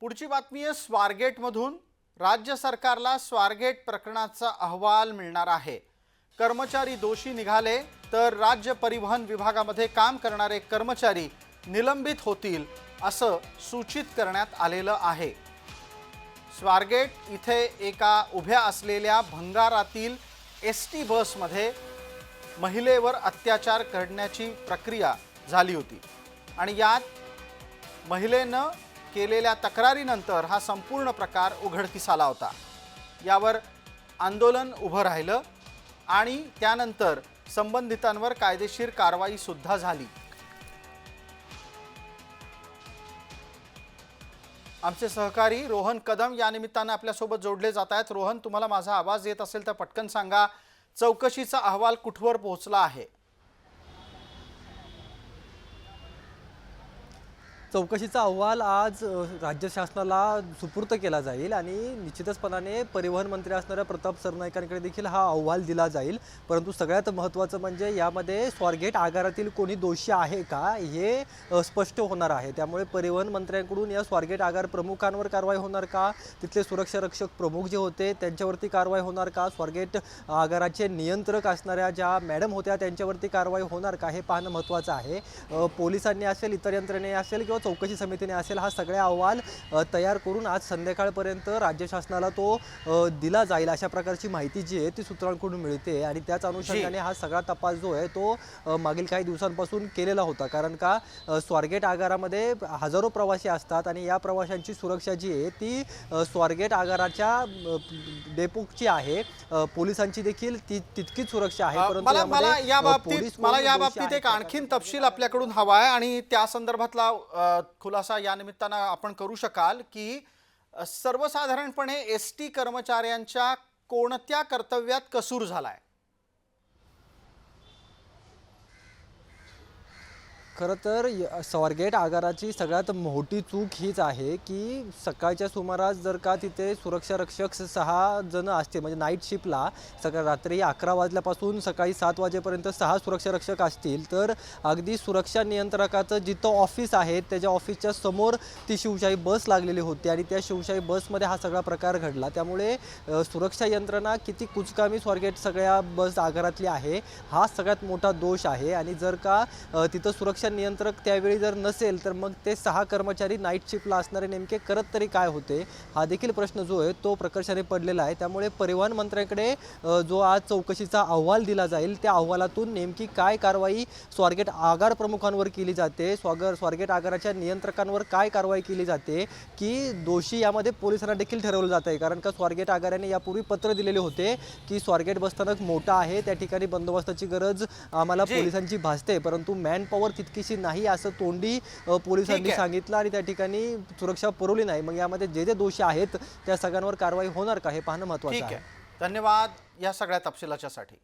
पुढची बातमी आहे स्वारगेटमधून राज्य सरकारला स्वारगेट प्रकरणाचा अहवाल मिळणार आहे. कर्मचारी दोषी निघाले तर राज्य परिवहन विभागामध्ये काम करणारे कर्मचारी निलंबित होतील असं सूचित करण्यात आलेलं आहे. स्वारगेट इथे एका उभ्या असलेल्या भंगारातील एस टी बसमध्ये महिलेवर अत्याचार करण्याची प्रक्रिया झाली होती. आणि यात महिलेनं केलेल्या तक्रारीनंतर हा संपूर्ण प्रकार उघडकीस आला होता. यावर आंदोलन उभं राहिलं आणि त्यानंतर संबंधितांवर कायदेशीर कारवाईसुद्धा झाली. आमचे सहकारी रोहन कदम या निमित्तानं आपल्यासोबत जोडले जात आहेत. रोहन तुम्हाला माझा आवाज येत असेल तर पटकन सांगा चौकशीचा अहवाल कुठवर पोहोचला आहे? चौकशीचा अहवाल आज राज्य शासनाला सुपूर्त केला जाईल आणि निश्चितचपणाने परिवहन मंत्री असणाऱ्या प्रताप सरनाईकांकडे देखील हा अहवाल दिला जाईल. परंतु सगळ्यात महत्त्वाचं म्हणजे यामध्ये स्वारगेट आगारातील कोणी दोषी आहे का हे स्पष्ट होणार आहे. त्यामुळे परिवहन मंत्र्यांकडून या स्वारगेट आगार प्रमुखांवर कारवाई होणार का? तिथले सुरक्षा रक्षक प्रमुख जे होते त्यांच्यावरती कारवाई होणार का? स्वारगेट आगाराचे नियंत्रक असणाऱ्या ज्या मॅडम होत्या त्यांच्यावरती कारवाई होणार का? हे पाहणं महत्त्वाचं आहे. पोलिसांनी असेल इतर यंत्रणेने असेल किंवा चौकशी समितीने असेल हा सगळा अहवाल तयार करून आज संध्याकाळपर्यंत राज्य शासनाला तो दिला जाईल अशा प्रकारची माहिती जी आहे ती सूत्रांकडून मिळते आणि त्याच अनुषंगाने हा सगळा तपास जो आहे तो मागील काही दिवसांपासून केलेला होता. कारण का स्वारगेट आगारामध्ये हजारो प्रवासी असतात आणि या प्रवाशांची सुरक्षा जी आहे ती स्वारगेट आगाराच्या डेपोची आहे. पोलिसांची देखील ती तितकीच सुरक्षा आहे. परंतु मला या बाबतीत मला या बाबतीत एक? आणखीन तपशील आपल्याकडून हवा आहे आणि त्या संदर्भातला खुलासा या निमित्तानं आपण करू शकाल की सर्वसाधारणपणे एस टी कर्मचाऱ्यांच्या कोणत्या कर्तव्यात कसूर झालाय? खरं तर य- स्वारगेट आगाराची सगळ्यात मोठी चूक हीच आहे की सकाळच्या सुमारास जर का तिथे सुरक्षा रक्षक स- सहा जण असतील म्हणजे नाईट शिफ्टला सकाळ रात्री अकरा वाजल्यापासून सकाळी सात वाजेपर्यंत सहा सुरक्षा रक्षक असतील तर अगदी सुरक्षा नियंत्रकाचं जिथं ऑफिस आहे त्याच्या ऑफिसच्या समोर ती शिवशाही बस लागलेली होती आणि त्या शिवशाही बसमध्ये हा सगळा प्रकार घडला. त्यामुळे सुरक्षा यंत्रणा किती कुचकामी स्वारगेट सगळ्या बस आगारातली आहे हा सगळ्यात मोठा दोष आहे आणि जर का तिथं सुरक्षा नियंत्रक त्यावेळी जर नसेल तर मग ते सहा कर्मचारी नाईट शिफ्टला असणारे नेमके करत तरी काय होते? हा देखील प्रश्न जो आहे तो प्रकर्षाने पडलेला आहे. त्यामुळे परिवहन मंत्र्यांकडे जो आज चौकशीचा अहवाल दिला जाईल त्या अहवालातून नेमकी काय कारवाई स्वारगेट आगार प्रमुखांवर केली जाते स्वागर स्वारगेट आगाराच्या नियंत्रकांवर काय कारवाई केली जाते की दोषी यामध्ये पोलिसांना देखील ठरवलं जात आहे. कारण का स्वारगेट आगाराने यापूर्वी पत्र दिलेले होते की स्वारगेट बसस्थानक मोठं आहे त्या ठिकाणी बंदोबस्ताची गरज आम्हाला. पोलिसांची भासते परंतु मॅन पॉवर तितकीशी नाही असं तोंडी पोलिसांनी. सांगितलं आणि त्या ठिकाणी सुरक्षा पुरवली नाही. मग यामध्ये जे जे दोषी आहेत त्या सगळ्यांवर कारवाई होणार का हे पाहणं महत्वाचं आहे. धन्यवाद या सगळ्या तपशिलाच्यासाठी.